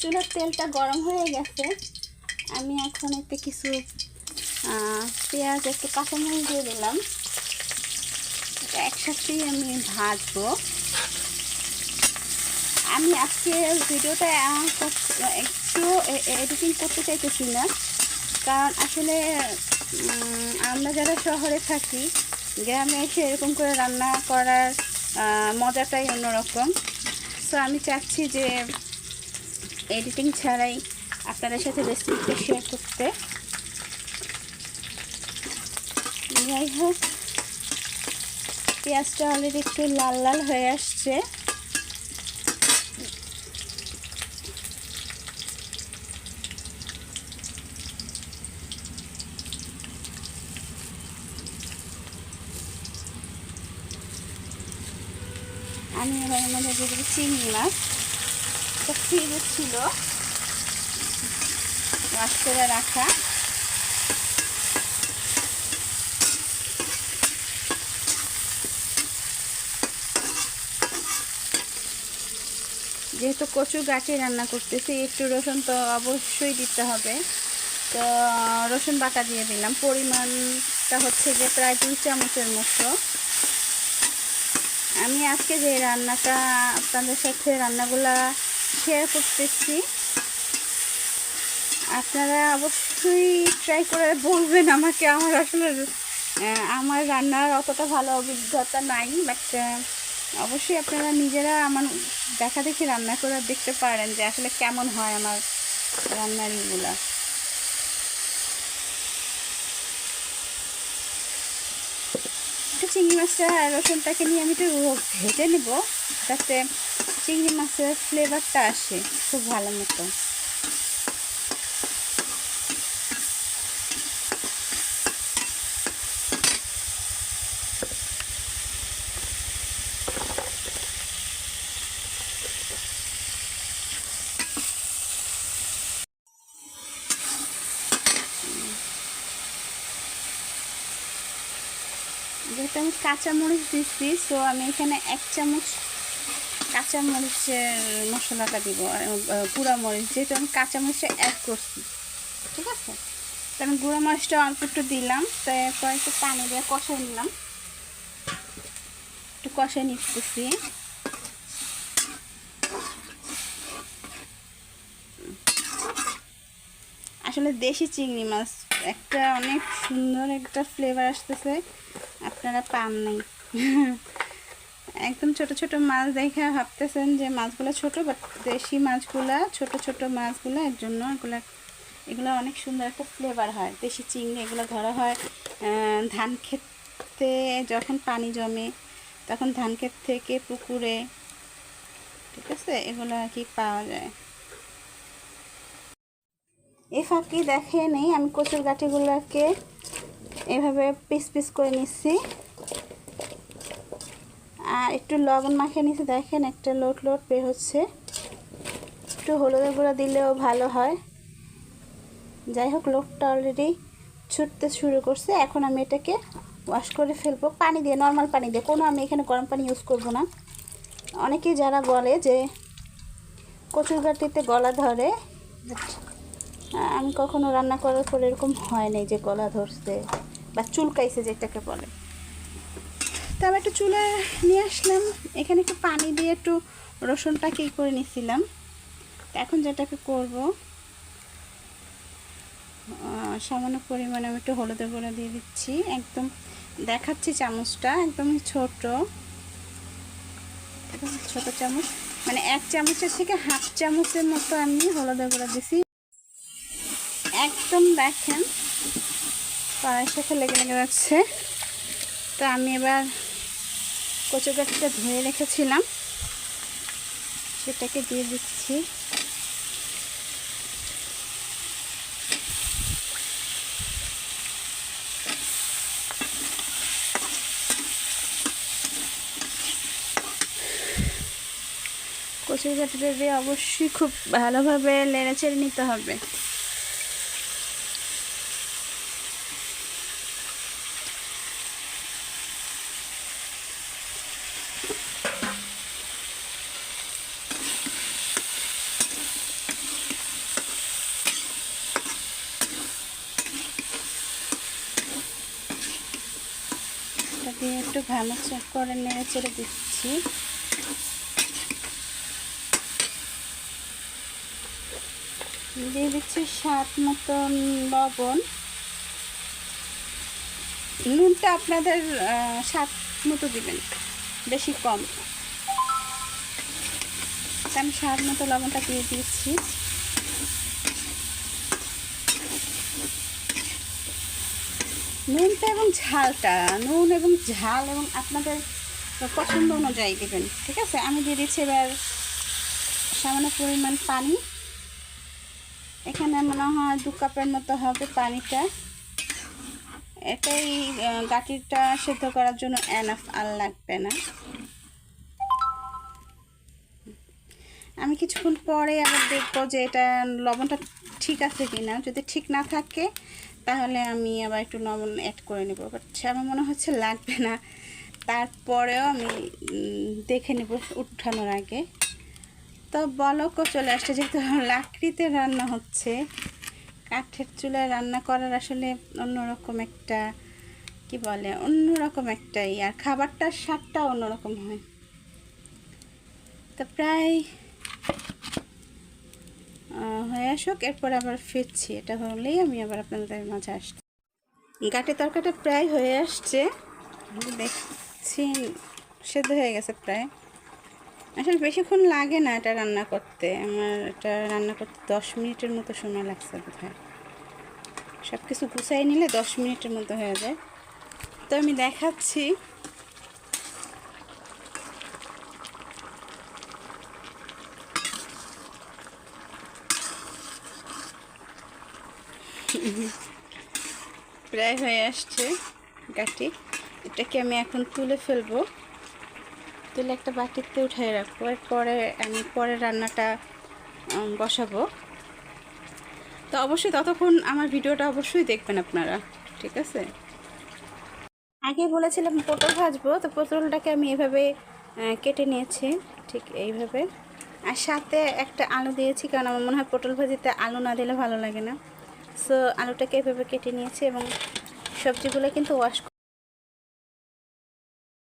চুলার তেলটা গরম হয়ে গেছে। আমি এখন একটু কিছু পেঁয়াজ, একটু কাঁচামরিচ দিয়ে দিলাম। একসাথেই আমি ভাজবো। আমি আজকে ভিডিওটা একটু এডিটিং করতে চাইতেছি না। কারণ আসলে আমরা যারা শহরে থাকি, গ্রামে এসে এরকম করে রান্না করার মজাটাই অন্যরকম। সো আমি চাচ্ছি যে এডিটিং ছাড়াই আপনাদের সাথে রেসিপিটা শেয়ার করতে। যাই হোক, পেঁয়াজটা অলরেডি একটু লাল লাল হয়ে আসছে। আমি এবার আমাদের দেবো চিংড়ি মাছ এটা ফ্রিজে ছিল। ওয়াশ করে রাখা। যেহেতু কচু গাছে রান্না করতেছি, একটু রসুন তো অবশ্যই দিতে হবে। তো, রসুন বাটা দিয়ে দিলাম। পরিমাণটা হচ্ছে যে প্রায় দুই চামচের মতো। আমি আজকে যে রান্নাটা আপনাদের সাথে রান্নাগুলা শেয়ার করতেছি আপনারা অবশ্যই ট্রাই করে বলবেন আমাকে। আমার আসলে আমার রান্নার অতটা ভালো অভিজ্ঞতা নাই বাট অবশ্যই আপনারা নিজেরা আমার দেখা দেখি রান্না করে দেখতে পারেন যে আসলে কেমন হয় আমার রান্নার ইগুলা চিংড়ি মাছটা রসুনটাকে নিয়ে আমি একটু ভেজে নেব, যাতে চিংড়ি মাছের ফ্লেভারটা আসে, খুব ভালো মতো। যেহেতু আমি কাঁচামরিচ দিচ্ছি সো আমি এখানে এক চামচ কাঁচামরিচের মশলাটা দিব গুঁড়া মরিচ যেহেতু আমি কাঁচা কাঁচামরিচটা অ্যাড করছি, ঠিক আছে? তো আমি গুঁড়া মরিচটা অল্প একটু দিলাম তারপর একটু পানি দিয়ে কষাই নিলাম। একটু কষাই নিতেছি। আসলে দেশি চিংড়ি মাছ, একটা অনেক সুন্দর একটা ফ্লেভার আসতেছে। আপনারা পান নাই। একদম ছোট ছোট মাছ দেখে ভাবতেছেন যে মাছগুলো ছোট বাট দেশি মাছগুলা, ছোট ছোট মাছগুলো এর জন্য এগুলো এগুলো অনেক সুন্দর একটা ফ্লেভার হয়। দেশি চিংড়ি এগুলো ধরা হয় ধান ক্ষেতে যখন পানি জমে, তখন ধান ক্ষেত থেকে পুকুরে, ঠিক আছে? এগুলো আর কি পাওয়া যায়। এ ফাঁকি দেখে নেই, আমি কচুর গাঠিগুলোকে এভাবে পিস পিস করে নিচ্ছি। একটু লবণ মাখিয়ে নিচ্ছি দেখেন একটা লোট লোট বের হচ্ছে। একটু হলুদের গুঁড়া দিলেও ভালো হয়। যাই হোক, লোটটা অলরেডি ছুটতে শুরু করছে। এখন আমি এটাকে ওয়াশ করে ফেলব। পানি দিয়ে নর্মাল পানি দিয়ে। কোনো আমি এখানে গরম পানি ইউজ করব না। অনেকে যারা বলে যে কচুর গাঠিতে গলা ধরে আমি কখনো রান্না করার পর এরকম হয় নাই যে গলা ধরছে বা চুলকাইছে যেটাকে বলে। তো আমি একটু চুলা নিয়ে আসলাম। এখানে একটু পানি দিয়ে একটু রসুনটাকে ই করে নিছিলাম। এখন যেটাকে করব সামান্য পরিমাণে আমি একটু হলুদের গুঁড়া দিয়ে দিচ্ছি। একদম দেখাচ্ছি চামচটা, একদম ছোট। ছোট চামচ। মানে এক চামচের থেকে হাফ চামচের মতো আমি হলুদের গুঁড়া দিছি। একদম দেখেন, কড়াইয়ের সাথে লেগে লেগে যাচ্ছে। তো আমি এবার কচু গাছটা ধুয়ে রেখেছিলাম। সেটাকে দিয়ে দিচ্ছি। কচু গাছটা দিয়ে অবশ্যই খুব ভালোভাবে নেড়ে চেড়ে নিতে হবে। দিয়ে একটু ভালো করে নেড়ে চেড়ে দিচ্ছি। দিয়ে দিচ্ছি স্বাদ মতন লবণ। নুনটা আপনাদের স্বাদ মতো দিবেন, বেশি কম। আমি স্বাদ মতো লবণটা দিয়ে দিচ্ছি। নুনটা এবং ঝালটা, নুন এবং ঝাল এবং আপনাদের পছন্দ অনুযায়ী দেবেন, ঠিক আছে? আমি দিয়ে দিচ্ছি এবার সামান্য পরিমাণ পানি। এখানে মনে হয় দু কাপের মতো হবে পানিটা। এটাই গাটিটা সেদ্ধ করার জন্য এনাফ আর লাগবে না। আমি কিছুক্ষণ পরে আবার দেখব যে এটা লবণটা ঠিক আছে কি না যদি ঠিক না থাকে তাহলে আমি আবার একটু লবণ অ্যাড করে নেব। বাট আমার মনে হচ্ছে লাগবে না। তারপরেও আমি দেখে নেব উঠানোর আগে। তো বলকও চলে আসছে, যেহেতু লাকড়িতে রান্না হচ্ছে। কাঠের চুলায় রান্না করার আসলে অন্যরকম একটা, কি বলে, অন্যরকম একটাই আর খাবারটার স্বাদটা অন্যরকম হয়। তো প্রায় হয়ে আসুক, এরপর আবার ফিরছি। এটা হলেই আমি আবার আপনাদের মাঝে আসছি। গাটে তরকারিটা প্রায় হয়ে আসছে। দেখছি, সেদ্ধ হয়ে গেছে প্রায়। আসলে বেশিক্ষণ লাগে না এটা রান্না করতে। আমার এটা রান্না করতে দশ মিনিটের মতো সময় লাগছে বোধ হয় সব কিছু গুছাই নিলে দশ মিনিটের মতো হয়ে যায়। তো আমি দেখাচ্ছি। প্রায় হয়ে আসছে গাটি এটাকে আমি এখন তুলে ফেলব। তুলে একটা বাটিতে উঠাই রাখব। এরপরে আমি পরে রান্নাটা বসাবো। তো অবশ্যই ততক্ষণ আমার ভিডিওটা অবশ্যই দেখবেন আপনারা, ঠিক আছে? আগে বলেছিলাম পটল ভাজবো, তো পটলটাকে আমি এভাবে কেটে নিয়েছি, ঠিক এইভাবে। আর সাথে একটা আলু দিয়েছি, কারণ আমার মনে হয় পটল ভাজিতে আলু না দিলে ভালো লাগে না। সো আলুটাকে এভাবে কেটে নিয়েছি এবং সবজিগুলো কিন্তু ওয়াশ